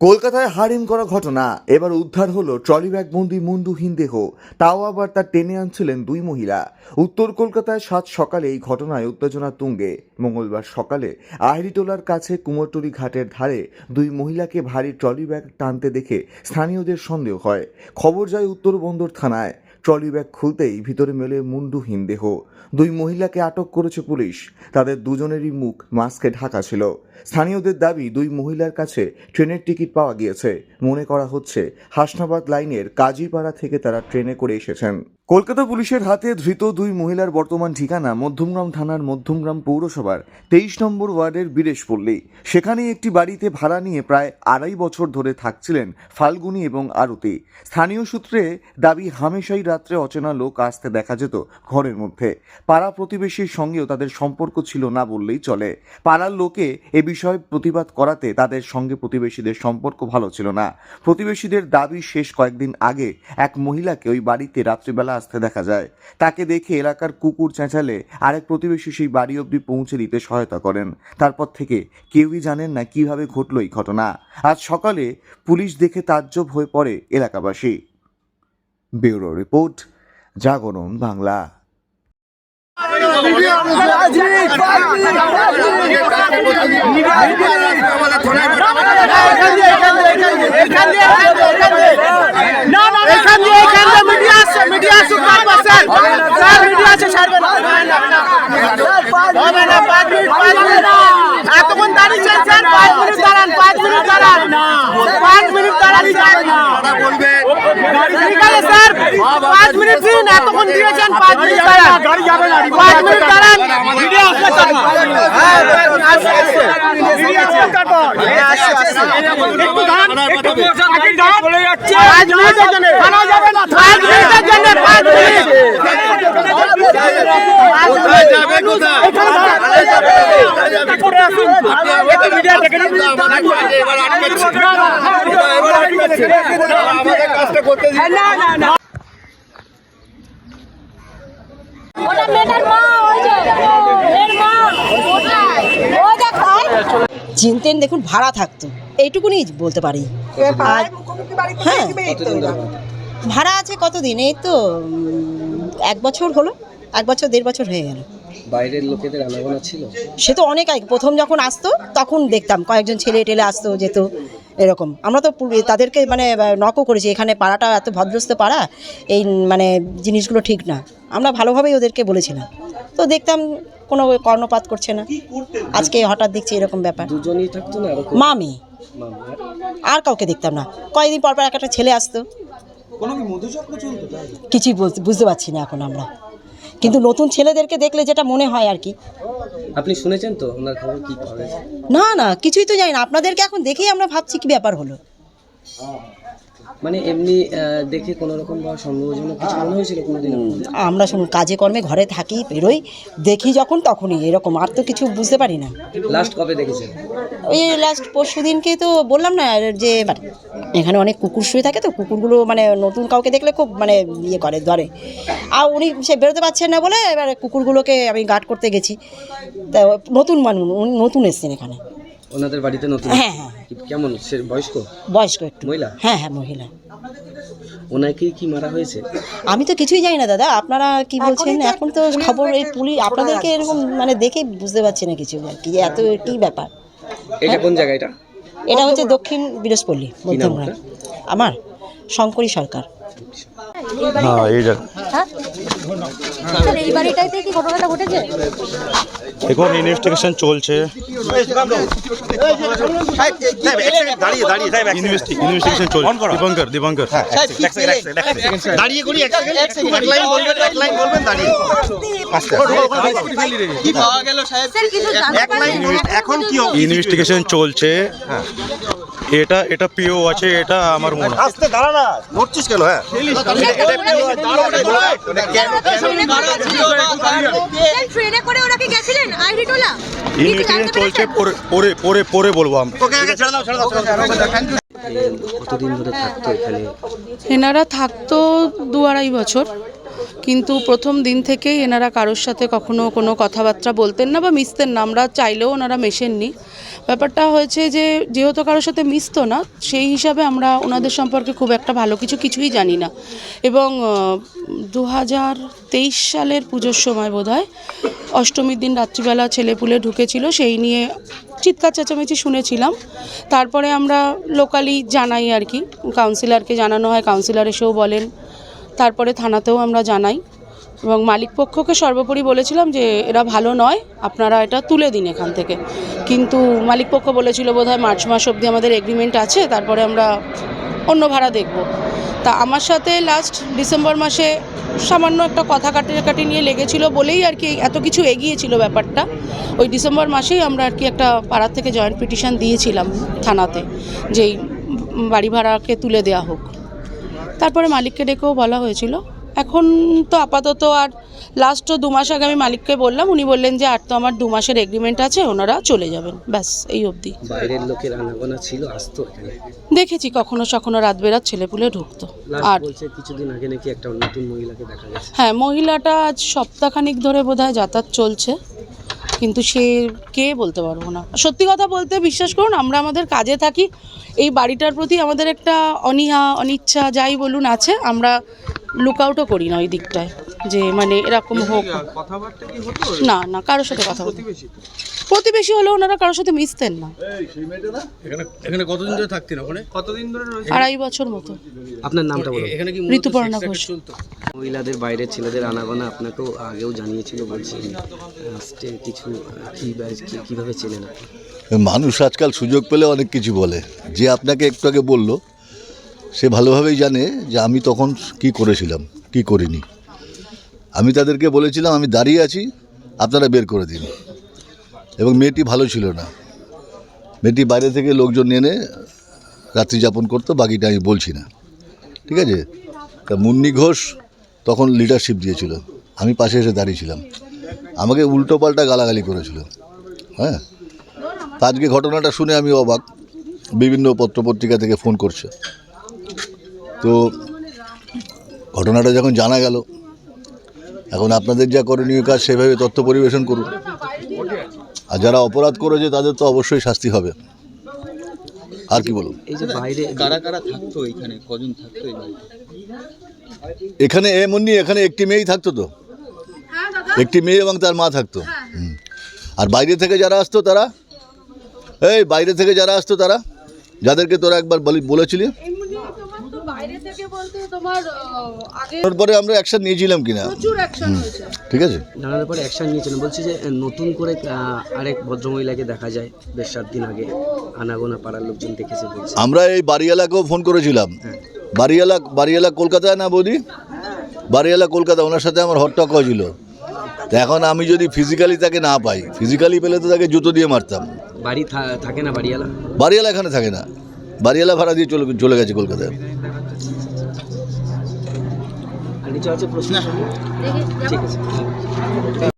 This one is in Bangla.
কলকাতায় হারিম করা ঘটনা, এবার উদ্ধার হলো ট্রলি ব্যাগ বন্দি মুন্ডুহীন দেহ তাও আবার তার টেনে আনছিলেন দুই মহিলা। উত্তর কলকাতায় সাত সকালে এই ঘটনায় উত্তেজনা তুঙ্গে। মঙ্গলবার সকালে আহরিটোলার কাছে কুমোরটুরি ঘাটের ধারে দুই মহিলাকে ভারী ট্রলি ব্যাগ টানতে দেখে স্থানীয়দের সন্দেহ হয়। খবর যায় উত্তর বন্দর থানায়। ট্রলি ব্যাগ খুলতেই ভিতরে মেলে মুন্ডুহীন দেহ দুই মহিলাকে আটক করেছে পুলিশ। তাদের দুজনেরই মুখ মাস্কে ঢাকা ছিল। স্থানীয়দের দাবি, দুই মহিলার কাছে ট্রেনের টিকিট পাওয়া গিয়েছে। মনে করা হচ্ছে, হাসনাবাদ লাইনের কাজীপাড়া থেকে তারা ট্রেনে করে এসেছেন। কলকাতা পুলিশের হাতে ধৃত দুই মহিলার বর্তমান ঠিকানা মধ্যমগ্রাম থানার মধ্যমগ্রাম পৌরসভার তেইশ নম্বর ওয়ার্ডের বীরেশপল্লী। সেখানে একটি বাড়িতে ভাড়া নিয়ে প্রায় আড়াই বছর ধরে থাকছিলেন ফাল্গুনি এবং আরতি। স্থানীয় সূত্রে দাবি, হামেশাই রাত্রে অচেনা লোক আসতে দেখা যেত ঘরের মধ্যে। পাড়া প্রতিবেশীর সঙ্গেও তাদের সম্পর্ক ছিল না বললেই চলে। পাড়ার লোকে এ বিষয়ে প্রতিবাদ করাতে তাদের সঙ্গে প্রতিবেশীদের সম্পর্ক ভালো ছিল না। প্রতিবেশীদের দাবি, শেষ কয়েকদিন আগে এক মহিলাকে ওই বাড়িতে রাত্রিবেলা আসতে দেখা যায়। তাকে দেখে এলাকার কুকুর চেঁচালে আরেক প্রতিবেশী সেই বাড়ি অবধি পৌঁছে দিতে সহায়তা করেন। তারপর থেকে কেউই জানেন না কীভাবে ঘটল এই ঘটনা। আজ সকালে পুলিশ দেখে তাজ্জব হয়ে পড়ে এলাকাবাসী। ব্যুরো রিপোর্ট, জাগরণ বাংলা। এখান দিয়ে এখান দিয়ে মিডিয়া আসছে মিডিয়া আসুক পাঁচ পার্সেন্ট স্যার মিডিয়া আছে ছাড়বে না হবে না পাঁচ মিনিট পাঁচ মিনিট এতক্ষণ দাঁড়িয়েছেন স্যার পাঁচ মিনিট দাঁড়ান পাঁচ মিনিট দাঁড়ান পাঁচ মিনিট দাঁড়ান স্যার ঠিক আছে স্যার পাঁচ মিনিট দিন এতক্ষণ দিয়েছেন পাঁচ মিনিট দাঁড়ান গাড়ি যাবে না পাঁচ মিনিট দাঁড়ান মিডিয়া আসছে হ্যাঁ আসছে আসছে মিডিয়া আসছে তারপর আসছে আসছে একটু দাঁড়ান একটু আগে দাঁড়ান বলে যাচ্ছে পাঁচ মিনিটের জন্য থানা যাবে না পাঁচ মিনিটের জন্য পাঁচ মিনিট কোথায় যাবে কোথায় এখানে দাঁড়ান করে আসুন একটু মিডিয়া থেকে আমাদের কাজটা করতে দিন না না না ওটা মেয়েটার মা ওই যে এর মা। কোথায় ওই দেখায় চিনতেন দেখুন ভাড়া থাকতো। এইটুকুনি বলতে পারি। হ্যাঁ। ভাড়া আছে কতদিন? এই তো এক বছর হলো। এক বছর দেড় বছর হয়ে গেল। বাইরের লোকেদের আনাগোনা ছিল? সে তো অনেক আগে প্রথম যখন আসতো তখন দেখতাম কয়েকজন ছেলে টেলে আসতো যেত। এরকম। আমরা তো তাদেরকে মানে নকও করেছি। এখানে পাড়াটা এত ভদ্রস্ত পাড়া এই মানে জিনিসগুলো ঠিক না। আমরা ভালোভাবেই ওদেরকে বলেছিলাম। তো দেখতাম কোনো কর্ণপাত করছে না। আজকে হঠাৎ দেখছি এরকম ব্যাপার। মা মেয়ে। আর কাউকে দেখতাম না। কয়েকদিন পর পর এক একটা ছেলে আসতো। কিছুই বুঝতে পারছি না এখন আমরা। কিন্তু নতুন ছেলেদেরকে দেখলে যেটা মনে হয় আর কি। আপনি শুনেছেন তো? ওনার খবর কি না না কিছুই তো জানি না। আপনাদেরকে এখন দেখেই আমরা ভাবছি কি ব্যাপার হলো। মানে এমনি দেখে কোনো রকম বা সন্দেহজনক কিছু মনে হয়েছিল কোনোদিন আমরা শুনুন কাজে কর্মে ঘরে থাকি বেরোই দেখি যখন তখনই এরকম আর তো কিছু বুঝতে পারি না। লাস্ট কবে দেখেছেন? ওই লাস্ট পরশু দিনকে তো বললাম না যে মানে এখানে অনেক কুকুর শুয়ে থাকে তো কুকুরগুলো মানে নতুন কাউকে দেখলে খুব মানে ইয়ে করে ধরে। আর উনি সে বেরোতে পারছেন না বলে এবার কুকুরগুলোকে আমি গার্ড করতে গেছি। তা নতুন মানুষ নতুন এসছেন এখানে। ওনাদের বাড়িতে নতুন হ্যাঁ হ্যাঁ। কেমন? সে বয়স্ক? বয়স্ক একটু। মহিলা? হ্যাঁ হ্যাঁ মহিলা। ওনাকেই কি মারা হয়েছে? আমি তো কিছুই জানি না দাদা। আপনারা কি বলছেন? এখন তো খবর এই পুলিশ আপনাদেরকে এরকম মানে দেখে বুঝতে পারছি না কিছু আর কি। এত কি ব্যাপার? এটা কোন জায়গা এটা? এটা হচ্ছে দক্ষিণ বীরস্পল্লী মধ্যমগ্রাম আমার শঙ্করী সরকার। হ্যাঁ এইটা। স্যার এই বাড়িটাইতে কি ঘটনাটা ঘটেছে? এখন ইনভেস্টিগেশন চলছে ইনভেস্টিগেশন চলছে দীপঙ্কর দীপঙ্কর জানতে পারলেন ইনভেস্টিগেশন চলছে এটা এটা পিও আছে এটা আমার মনে হয় স্যার ট্রেনে করে ওরা কি আইরিটোলা ইনভেস্টিগেশন চলছে পরে পরে পরে পরে বলব আমরা কতদিন ধরে থাকতো এখানে? এনারা থাকতো দু আড়াই বছর। কিন্তু প্রথম দিন থেকেই এনারা কারোর সাথে কখনো কোনো কথাবার্তা বলতেন না বা মিশতেন না। আমরা চাইলেও ওনারা মেশেননি। ব্যাপারটা হয়েছে যে, যেহেতু কারোর সাথে মিশতো না, সেই হিসাবে আমরা ওনাদের সম্পর্কে খুব একটা ভালো কিছু কিছুই জানি না। এবং দু হাজার তেইশ সালের পুজোর সময় বোধহয় অষ্টমীর দিন রাত্রিবেলা ছেলেপুলে ঢুকেছিল, সেই নিয়ে চিৎকার চেঁচামেচি শুনেছিলাম। তারপরে আমরা লোকালি জানাই আর কি। কাউন্সিলরকে জানানো হয় কাউন্সিলর এসেও বলেন তারপরে থানাতেও আমরা জানাই। এবং মালিক পক্ষকে সর্বোপরি বলেছিলাম যে, এরা ভালো নয়, আপনারা এটা তুলে দিন এখান থেকে। কিন্তু মালিক পক্ষ বলেছিল বোধহয় মার্চ মাস অবধি আমাদের এগ্রিমেন্ট আছে, তারপরে আমরা অন্য ভাড়া দেখব। তা আমার সাথে লাস্ট ডিসেম্বর মাসে সামান্য একটা কথা কাটাকাটি নিয়ে লেগেছিল বলেই আর কি এত কিছু এগিয়েছিল ব্যাপারটা। ওই ডিসেম্বর মাসেই আমরা আর কি একটা পাড়ার থেকে জয়েন্ট পিটিশন দিয়েছিলাম থানাতে যেই বাড়ি ভাড়াকে তুলে দেওয়া হোক। তারপরে মালিককে ডেকেও বলা হয়েছিল। এখন তো আপাতত আর লাস্ট দু মাস আগে আমি মালিককে বললাম উনি বললেন যে আর তো আমার দু মাসের এগ্রিমেন্ট আছে ওনারা চলে যাবেন। ব্যাস এই অবধি। বাইরের লোকের আনাগোনা ছিল আসতো এখানে? দেখেছি কখনো সখনো রাত বেরাত ছেলেপুলে ঢুকতো। আর বলছে কিছুদিন আগে নাকি একটা নতুন মহিলাকে দেখা গেছে। হ্যাঁ মহিলাটা আজ সপ্তাহখানিক ধরে বোধহয় যাতায়াত চলছে। কিন্তু সে কে বলতে পারব না। সত্যি কথা বলতে বিশ্বাস করুন, আমরা আমাদের কাজে থাকি। এই বাড়িটার প্রতি আমাদের একটা অনীহা, অনিচ্ছা, যাই বলুন আছে, আমরা লুক আউটও করি না ওই দিকটায়। যে মানে এরকম হোক। না না কারোর সাথে কথা বলতে প্রতিবেশী হলেও ওনারা কারোর সাথে মিশতেন না। এখানে এখানে কতদিন ধরে থাকতেন ওখানে? আড়াই বছর মতো। আপনার নামটা বলুন। এখানে কি ঋতুপর্ণা ঘোষ। মহিলাদের বাইরের ছেলেদের আনাগোনা আপনাকেও আগেও জানিয়েছিল বলছেন লাস্টে কিছু কী কীভাবে চেনেন? মানুষ আজকাল সুযোগ পেলে অনেক কিছু বলে। যে আপনাকে একটু আগে বলল সে ভালোভাবেই জানে যে আমি তখন কি করেছিলাম কি করিনি। আমি তাদেরকে বলেছিলাম, আমি দাঁড়িয়ে আছি, আপনারা বের করে দিন। এবং মেয়েটি ভালো ছিল না। মেয়েটি বাইরে থেকে লোকজন এনে রাত্রি যাপন করতো, বাকিটা আমি বলছি না। ঠিক আছে? তা মুন্নি ঘোষ তখন লিডারশিপ দিয়েছিল। আমি পাশে এসে দাঁড়িয়েছিলাম আমাকে উল্টো পাল্টা গালাগালি করেছিল। হ্যাঁ? তা আজকে ঘটনাটা শুনে আমি অবাক। বিভিন্ন পত্রপত্রিকা থেকে ফোন করছে। তো ঘটনাটা যখন জানা গেল এখন আপনাদের যা করণীয় কাজ সেভাবে তথ্য পরিবেশন করুন। আর যারা অপরাধ করেছে তাদের তো অবশ্যই শাস্তি হবে। আর কি বলুন? এই যে বাইরে কারা কারা থাকতো এখানে? কজন থাকতো এই এখানে এমনি এখানে একটি মেয়েই থাকতো তো? একটি মেয়ে এবং তার মা থাকতো? হুম। আর বাইরে থেকে যারা আসতো তারা? এই বাইরে থেকে যারা আসতো তারা? যাদেরকে তোরা একবার বলি- বলেছিলি? বাইরে থেকে বলতে তোমার আগে তারপরে আমরা অ্যাকশন নিয়েছিলাম কিনা? প্রচুর অ্যাকশন হয়েছে। ঠিক আছে? জানার পরে অ্যাকশন নিয়েছেন বলছি যে নতুন করে আহ, আরেক ভদ্রমহিলাকে দেখা যায় বেশ সাত দিন আগে। আনাগোনা পাড়ার লোকজন দেখেছে বলছে। আমরা এই বাড়িওয়ালাকেও ফোন করেছিলাম। বাড়িওয়ালা বাড়িওয়ালা কলকাতায় না বৌদি? বাড়িওয়ালা কলকাতা ওনার সাথে আমার হটটক হয়েছিল। তো এখন আমি যদি ফিজিক্যালি তাকে না পাই ফিজিক্যালি পেলে তো তাকে জুতো দিয়ে মারতাম। বাড়ি থা- থাকে না বাড়িওয়ালা? বাড়িওয়ালা এখানে থাকে না। বাড়িওয়ালা ভাড়া দিয়ে চলে চলে গেছে কলকাতায়। কিছু আছে প্রশ্ন ঠিক আছে।